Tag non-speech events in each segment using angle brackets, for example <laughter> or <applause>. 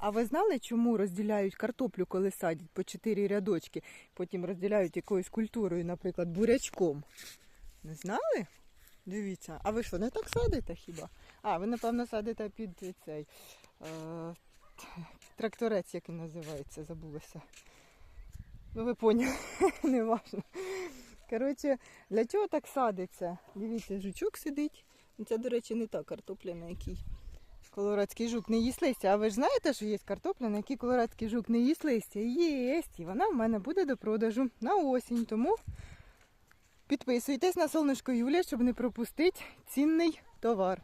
А ви знали, чому розділяють картоплю, коли садять по чотири рядочки, потім розділяють якоюсь культурою, наприклад, бурячком? Не знали? Дивіться, а ви що, не так садите хіба? А, ви, напевно, садите під цей е, тракторець, як він називається, забулося. Ну, ви поняли, <laughs> не важно. Коротше, для чого так садиться? Дивіться, жучок сидить. Це, до речі, не та картопля, на якій колорадський жук не їсть листя. А ви ж знаєте, що є картопля, на якій колорадський жук не їсть листя? Є, і вона в мене буде до продажу на осінь. Тому підписуйтесь на сонечко Юлія, щоб не пропустити цінний товар.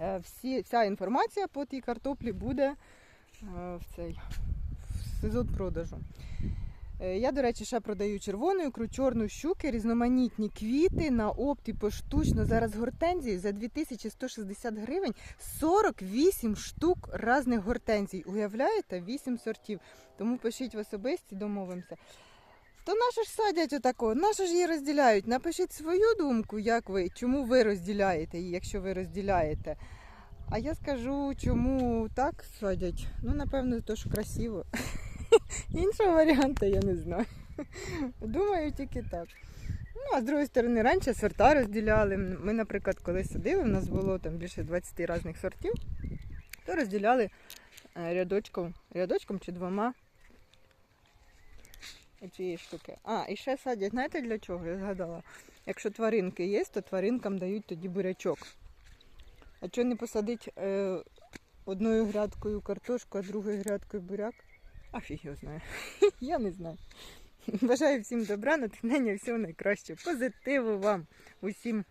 Е, Всі, вся інформація по тій картоплі буде е, в цей в сезон продажу. Е, Я, до речі, ще продаю червону ікру, чорну щуки, різноманітні квіти на опті поштучно. Зараз гортензії за 2160 гривень 48 штук різних гортензій. Уявляєте? 8 сортів. Тому пишіть в особисті, домовимося. То наші ж садять отако, наші ж її розділяють. Напишіть свою думку, як ви, чому ви розділяєте її, якщо ви розділяєте. А я скажу, чому так садять. Ну, напевно, то що красиво. Іншого варіанту я не знаю. <laughs> Думаю, тільки так. Ну, а з другої сторони, раніше сорта розділяли. Ми, наприклад, коли садили, у нас було там більше 20 різних сортів, то розділяли е, рядочком, рядочком чи двома цієї штуки. А, і ще садять, знаєте для чого? Я згадала. Якщо тваринки є, то тваринкам дають тоді бурячок. А чого не посадить е, одною грядкою картошку, а другою грядкою буряк? А фіг його знає. <laughs> Я не знаю. Бажаю всім добра, натхнення, всього найкращого. Позитиву вам усім.